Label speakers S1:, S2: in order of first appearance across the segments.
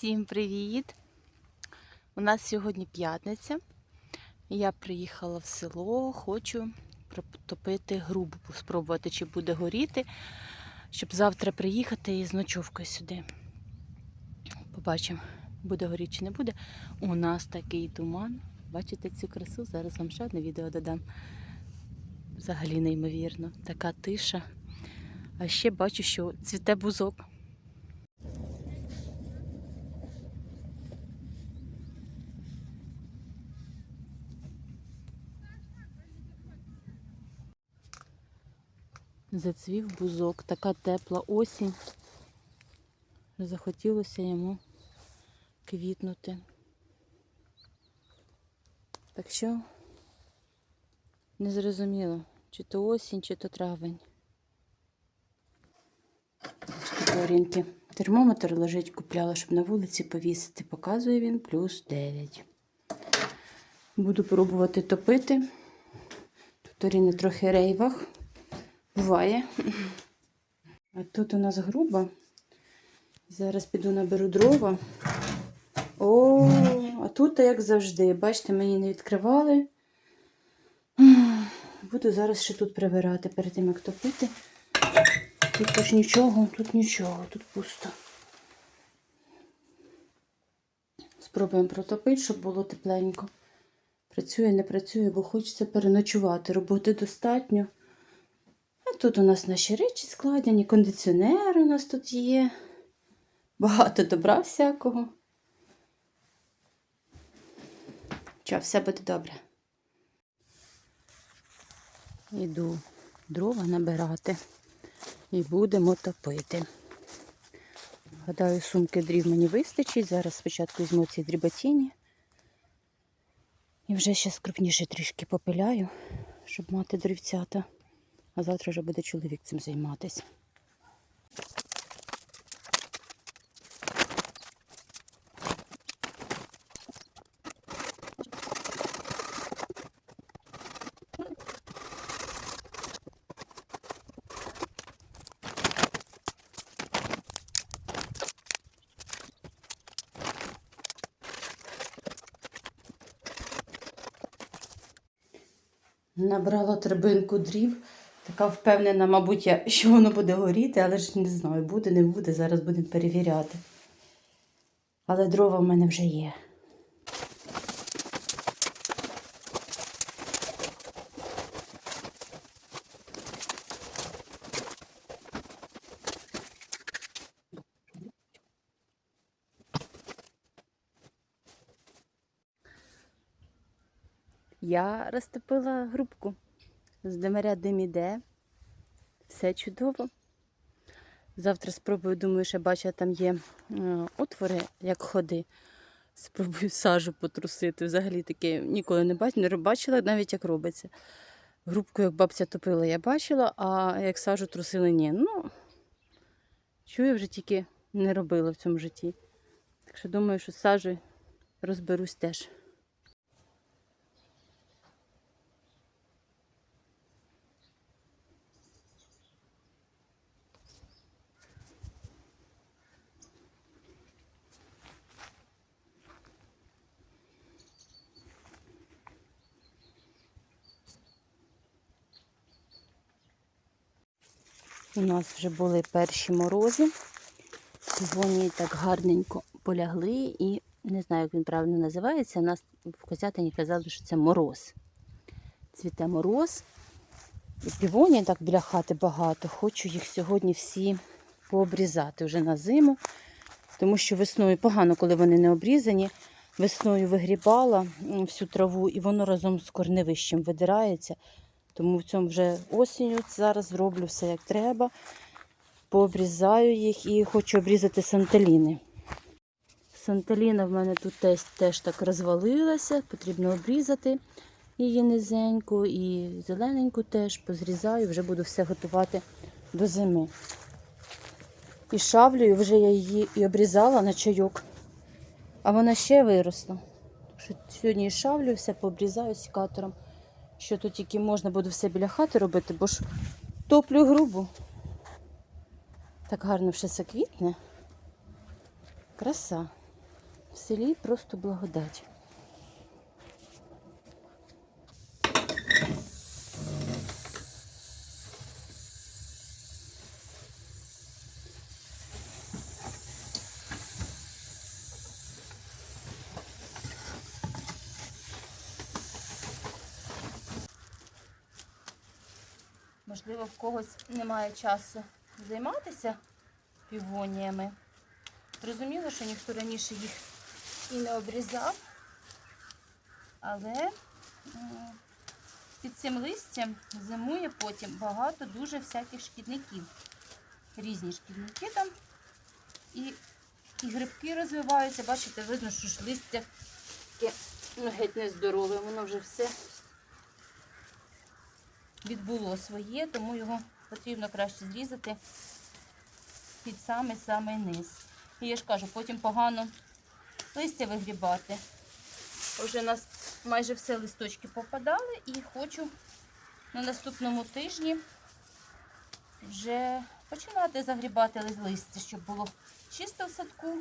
S1: Всім привіт! У нас сьогодні п'ятниця. Я приїхала в село, хочу протопити грубу, спробувати, чи буде горіти, щоб завтра приїхати і з ночовкою сюди. Побачимо, буде горіти чи не буде. У нас такий туман. Бачите цю красу? Зараз вам ще одне відео додам. Взагалі неймовірно. Така тиша. А ще бачу, що цвіте бузок. Зацвів бузок, така тепла осінь. Захотілося йому квітнути. Так що не зрозуміло, чи то осінь, чи то травень. Орінки. Термометр лежить, купляла, щоб на вулиці повісити. Показує він плюс 9. Буду пробувати топити. Тут Оріни трохи рейвах. Буває. А тут у нас груба. Зараз піду наберу дрова. О, а тут, як завжди, бачите, мені не відкривали. Буду зараз ще тут прибирати перед тим, як топити. Тут ж нічого, тут нічого, тут пусто. Спробуємо протопити, щоб було тепленько. Працює, не працює, бо хочеться переночувати. Роботи достатньо. А тут у нас наші речі складені, кондиціонер у нас тут є. Багато добра всякого. Що, все буде добре. Іду дрова набирати і будемо топити. Гадаю, сумки дрів мені вистачить. Зараз спочатку візьму ці дріботіні. І вже ще скрупніше трішки попиляю, щоб мати дрівцята. А завтра вже буде чоловік цим займатися. Набрала трибинку дрів. Така впевнена, мабуть, я, що воно буде горіти, але ж не знаю, буде, не буде. Зараз будемо перевіряти. Але дрова в мене вже є. Я розтопила грубку. З димаря дим іде. Все чудово. Завтра спробую, думаю, ще бачу, там є е, отвори, як ходи. Спробую сажу потрусити. Взагалі таке ніколи не бачила, не бачила навіть як робиться. Грубку, як бабця топила, я бачила, а як сажу трусили, ні. Ну, чую, вже тільки не робила в цьому житті. Так що думаю, що з сажею розберусь теж. У нас вже були перші морози. Вони так гарненько полягли і не знаю, як він правильно називається. У нас в Козятині казали, що це мороз. Цвіте мороз. І півоній так біля хати багато. Хочу їх сьогодні всі пообрізати вже на зиму. Тому що весною погано, коли вони не обрізані. Весною вигрібала всю траву і воно разом з корневищем видирається. Тому в цьому вже осінню зараз зроблю все як треба. Пообрізаю їх і хочу обрізати санталіни. Санталіна в мене тут теж, теж так розвалилася, потрібно обрізати її низеньку і зелененьку теж позрізаю, вже буду все готувати до зими. І шавлею вже я її і обрізала на чайок, а вона ще виросла. Сьогодні і шавлю, все пообрізаю сікатором що тут тільки можна буде все біля хати робити, бо ж топлю грубу. Так гарно все це квітне. Краса. В селі просто благодать. Можливо, в когось немає часу займатися півоніями. Зрозуміло, що ніхто раніше їх і не обрізав, але під цим листям зимує потім багато дуже всяких шкідників. Різні шкідники там. І, і грибки розвиваються. Бачите, видно, що ж листя таке ну, геть нездорове, воно вже все відбуло своє, тому його потрібно краще зрізати під самий-самий низ. І я ж кажу, потім погано листя вигрібати. Вже у нас майже все листочки попадали і хочу на наступному тижні вже починати загрібати листя, щоб було чисто в садку.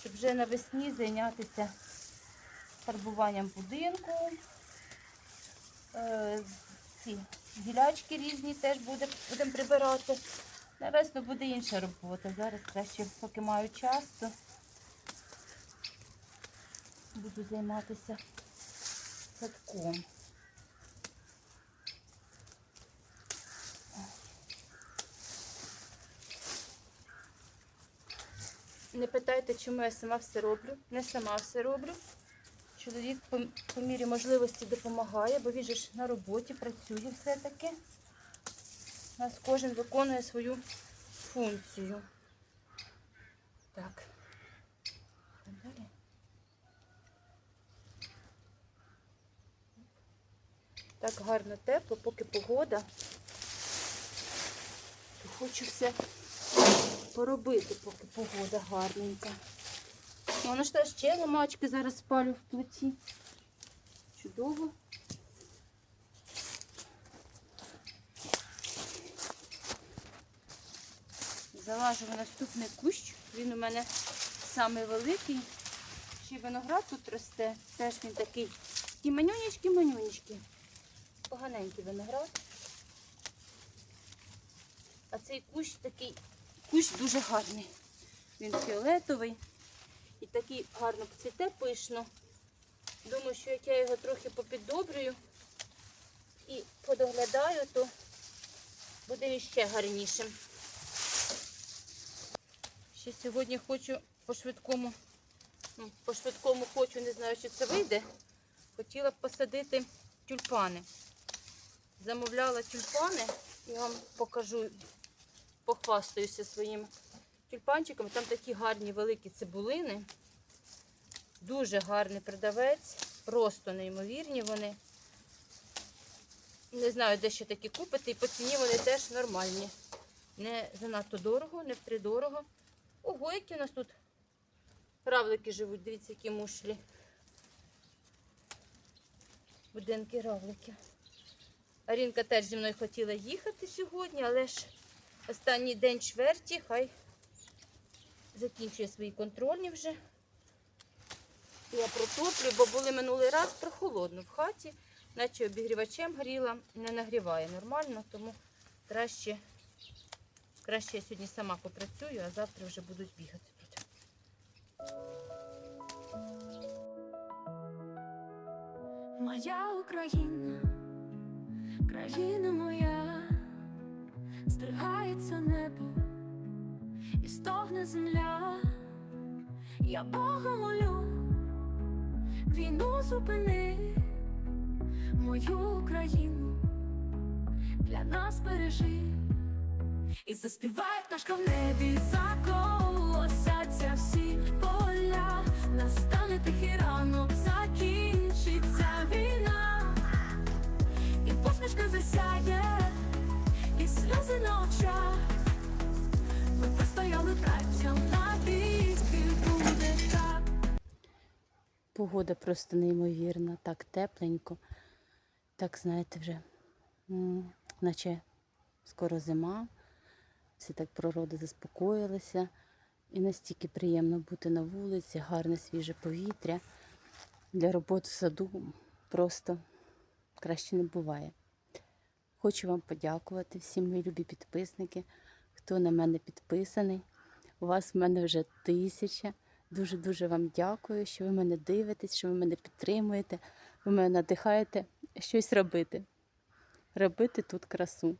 S1: Щоб вже навесні зайнятися фарбуванням будинку. Е, ці гілячки різні теж буде, будемо прибирати. На весну буде інша робота. Зараз краще, поки маю час, то буду займатися садком. Не питайте, чому я сама все роблю. Не сама все роблю. Чоловік по, по мірі можливості допомагає, бо він же ж на роботі працює все-таки. У нас кожен виконує свою функцію. Так. Далі. Так гарно тепло, поки погода. Хочу все поробити, поки погода гарненька. Воно ж ще ламачки зараз спалю в плиті. Чудово. Залажу в наступний кущ. Він у мене самий великий. Ще виноград тут росте. Теж він такий. Такі манюнічки, манюнічки. Поганенький виноград. А цей кущ такий, кущ дуже гарний. Він фіолетовий і такий гарно цвіте пишно. Думаю, що як я його трохи попіддобрюю і подоглядаю, то буде він ще гарнішим. Ще сьогодні хочу по швидкому, ну, по швидкому хочу, не знаю, чи це вийде. Хотіла б посадити тюльпани. Замовляла тюльпани, я вам покажу, похвастаюся своїм тюльпанчиком. Там такі гарні великі цибулини. Дуже гарний продавець, просто неймовірні вони. Не знаю, де ще такі купити, і по ціні вони теж нормальні. Не занадто дорого, не втридорого. Ого, які у нас тут равлики живуть, дивіться, які мушлі. Будинки равлики. Арінка теж зі мною хотіла їхати сьогодні, але ж останній день чверті, хай закінчує свої контрольні вже. Я протоплю, бо були минулий раз прохолодно в хаті, наче обігрівачем гріла, не нагріває нормально, тому краще, краще я сьогодні сама попрацюю, а завтра вже будуть бігати тут.
S2: Моя Україна, країна моя, стригається небо і стогне земля. Я Бога молю, війну зупини, мою Україну для нас бережи. І заспіває пташка в небі, заколосяться всі поля, настане тихий ранок, закінчиться війна, і посмішка засяє, і сльози на очах.
S1: Погода просто неймовірна, так тепленько. Так, знаєте, вже, наче скоро зима. Все так природа заспокоїлася. І настільки приємно бути на вулиці, гарне свіже повітря. Для роботи в саду просто краще не буває. Хочу вам подякувати всім мої любі підписники, хто на мене підписаний. У вас в мене вже тисяча. Дуже-дуже вам дякую, що ви мене дивитесь, що ви мене підтримуєте, ви мене надихаєте щось робити. Робити тут красу.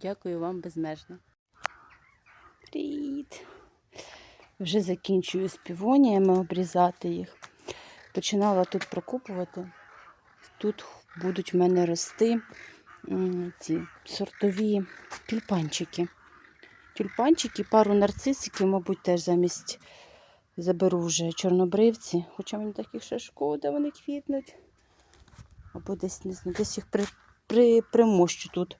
S1: Дякую вам безмежно. Привіт! Вже закінчую з обрізати їх. Починала тут прокопувати. Тут будуть в мене рости ці сортові тюльпанчики. Тюльпанчики, пару нарцисиків, мабуть, теж замість заберу вже чорнобривці. Хоча мені таких ще шкода, вони квітнуть. Або десь не знаю, десь їх при, при, примощу тут,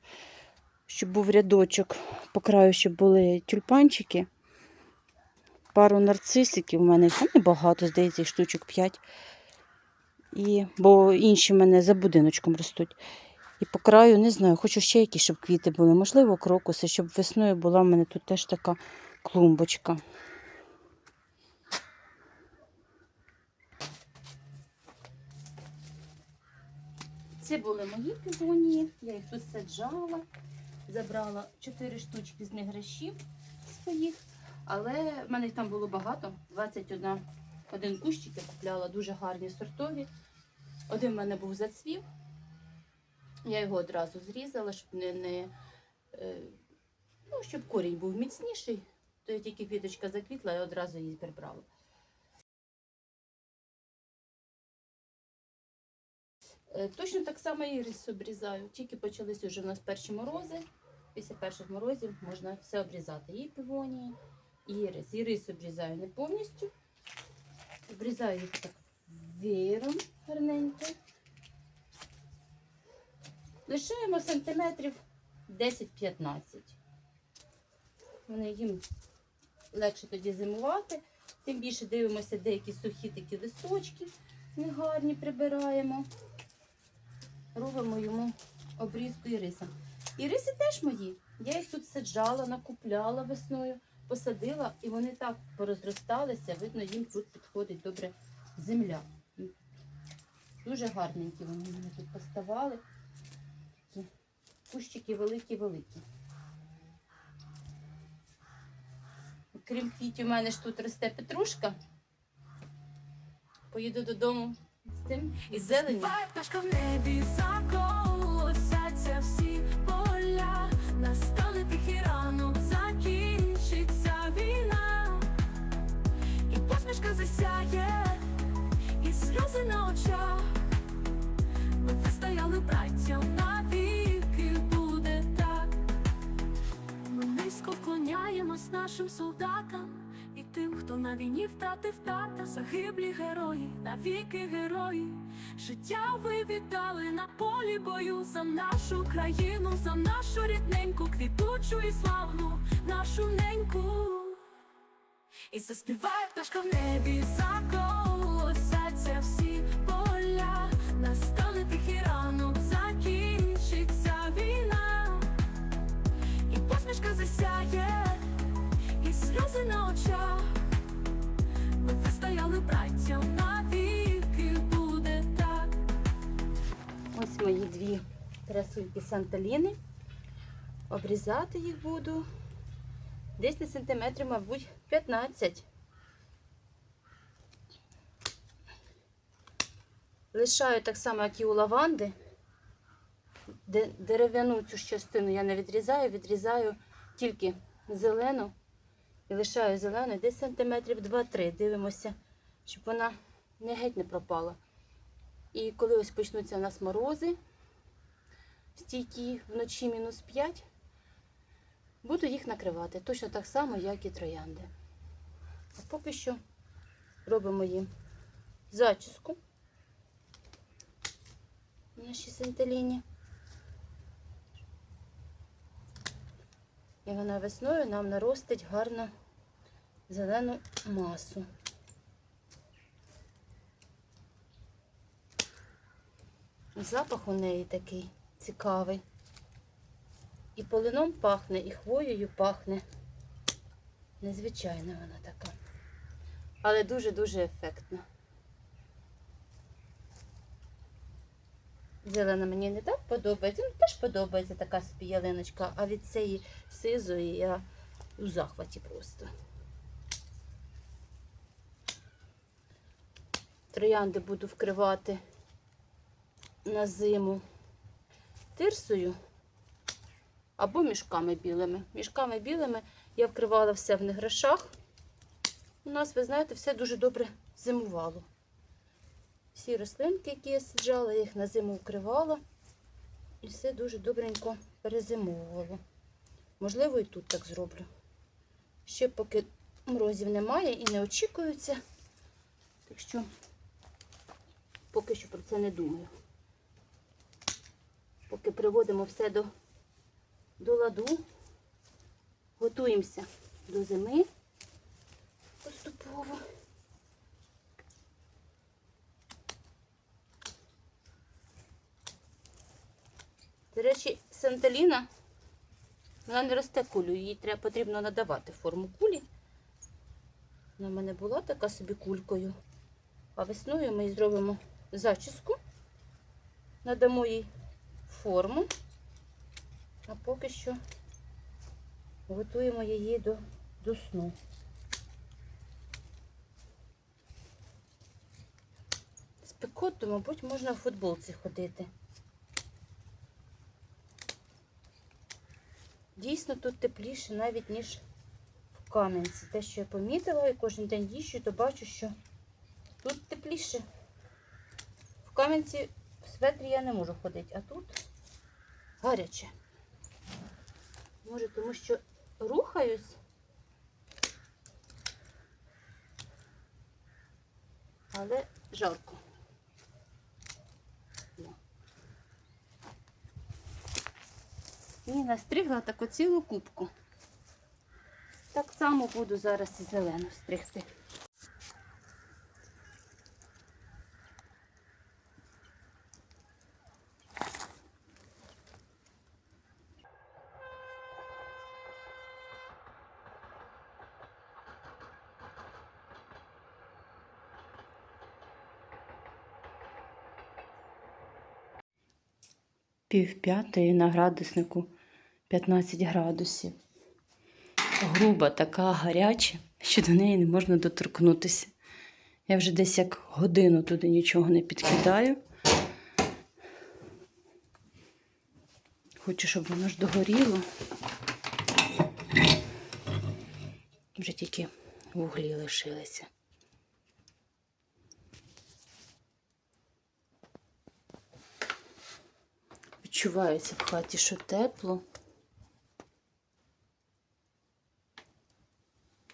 S1: щоб був рядочок по краю, щоб були тюльпанчики. Пару нарцисиків у мене небагато, здається, штучок 5. І, бо інші в мене за будиночком ростуть. І по краю, не знаю, хочу ще якісь, щоб квіти були. Можливо, крокуси, щоб весною була в мене тут теж така клумбочка. Це були мої півонії, я їх тут саджала, забрала 4 штучки з них грашів своїх, але в мене їх там було багато, 21 один кущик я купляла, дуже гарні сортові. Один в мене був зацвів, я його одразу зрізала, щоб не, не е, ну, щоб корінь був міцніший, то я тільки квіточка заквітла, я одразу її прибрала. Е, Точно так само ірис обрізаю. Тільки почалися вже в нас перші морози. Після перших морозів можна все обрізати. І півонії, і ірис. Ірис обрізаю не повністю. Обрізаю їх так веєром гарненько. Лишаємо сантиметрів 10-15. Вони їм легше тоді зимувати. Тим більше дивимося деякі сухі такі листочки негарні прибираємо. Робимо йому обрізку іриса. Іриси теж мої. Я їх тут саджала, накупляла весною, посадила, і вони так порозросталися. Видно, їм тут підходить добре земля. Дуже гарненькі вони в мене тут поставали. Кущики великі-великі. Крім квітів, у мене ж тут росте петрушка. Поїду додому з цим
S2: І
S1: зелені.
S2: Нашим солдатам і тим, хто на війні втратив тата, загиблі герої, навіки герої. Життя ви віддали на полі бою за нашу країну, за нашу рідненьку, квітучу і славну нашу неньку. І заспіває пташка в небі,
S1: красуньки Санталіни. Обрізати їх буду десь на сантиметрів, мабуть, 15. Лишаю так само, як і у лаванди. Дерев'яну цю частину я не відрізаю, відрізаю тільки зелену і лишаю зелену десь сантиметрів 2-3. Дивимося, щоб вона не геть не пропала. І коли ось почнуться у нас морози, стійкі вночі мінус 5, буду їх накривати точно так само, як і троянди. А поки що робимо їм зачіску нашій сентеліні. І вона весною нам наростить гарно зелену масу. Запах у неї такий цікавий. і полином пахне, і хвоєю пахне. Незвичайна вона така. Але дуже-дуже ефектна. Зелена мені не так подобається. Ну, теж подобається така собі ялиночка, а від цієї сизої я у захваті просто. Троянди буду вкривати на зиму тирсою або мішками білими. Мішками білими я вкривала все в неграшах. У нас, ви знаєте, все дуже добре зимувало. Всі рослинки, які я саджала, я їх на зиму вкривала. І все дуже добренько перезимовувало. Можливо, і тут так зроблю. Ще поки морозів немає і не очікуються. Так що поки що про це не думаю. Поки приводимо все до, до ладу, готуємося до зими поступово. До речі, Санталіна, вона не росте кулю, їй треба, потрібно надавати форму кулі. Вона в мене була така собі кулькою. А весною ми зробимо зачіску, надамо їй форму, а поки що готуємо її до, до сну. Спекоту, мабуть, можна в футболці ходити. Дійсно, тут тепліше навіть, ніж в Кам'янці. Те, що я помітила і кожен день їжджу, то бачу, що тут тепліше. В Кам'янці в светрі я не можу ходити, а тут гаряче. Може, тому що рухаюсь. Але жарко. І настригла таку цілу кубку. Так само буду зараз і зелену стригти. Пів п'ятої на градуснику 15 градусів. Груба, така гаряча, що до неї не можна доторкнутися. Я вже десь як годину туди нічого не підкидаю. Хочу, щоб воно ж догоріло. Вже тільки вуглі лишилися. Відчувається в хаті, що тепло.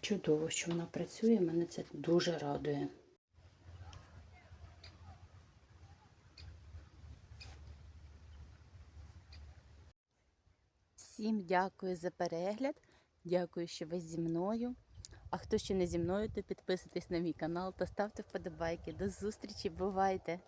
S1: Чудово, що вона працює, мене це дуже радує. Всім дякую за перегляд. Дякую, що ви зі мною. А хто ще не зі мною, то підписуйтесь на мій канал та ставте вподобайки. До зустрічі, бувайте!